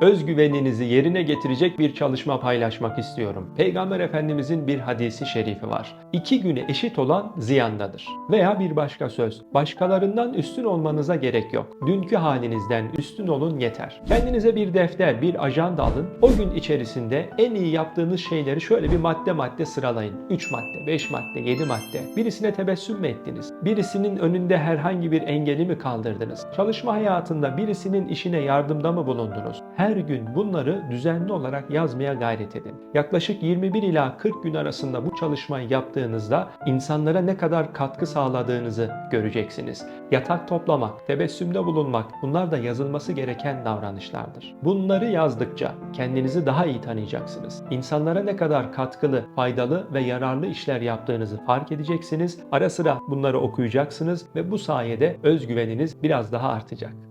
özgüveninizi yerine getirecek bir çalışma paylaşmak istiyorum. Peygamber Efendimizin bir hadisi şerifi var. İki güne eşit olan ziyandadır. Veya bir başka söz, başkalarından üstün olmanıza gerek yok. Dünkü halinizden üstün olun yeter. Kendinize bir defter, bir ajanda alın. O gün içerisinde en iyi yaptığınız şeyleri şöyle bir madde madde sıralayın. 3 madde, 5 madde, 7 madde. Birisine tebessüm mü ettiniz? Birisinin önünde herhangi bir engeli mi kaldırdınız? Çalışma hayatında birisinin işine yardımda mı bulundunuz? Her gün bunları düzenli olarak yazmaya gayret edin. Yaklaşık 21 ila 40 gün arasında bu çalışmayı yaptığınızda insanlara ne kadar katkı sağladığınızı göreceksiniz. Yatak toplamak, tebessümde bulunmak bunlar da yazılması gereken davranışlardır. Bunları yazdıkça kendinizi daha iyi tanıyacaksınız. İnsanlara ne kadar katkılı, faydalı ve yararlı işler yaptığınızı fark edeceksiniz. Ara sıra bunları okuyacaksınız ve bu sayede özgüveniniz biraz daha artacak.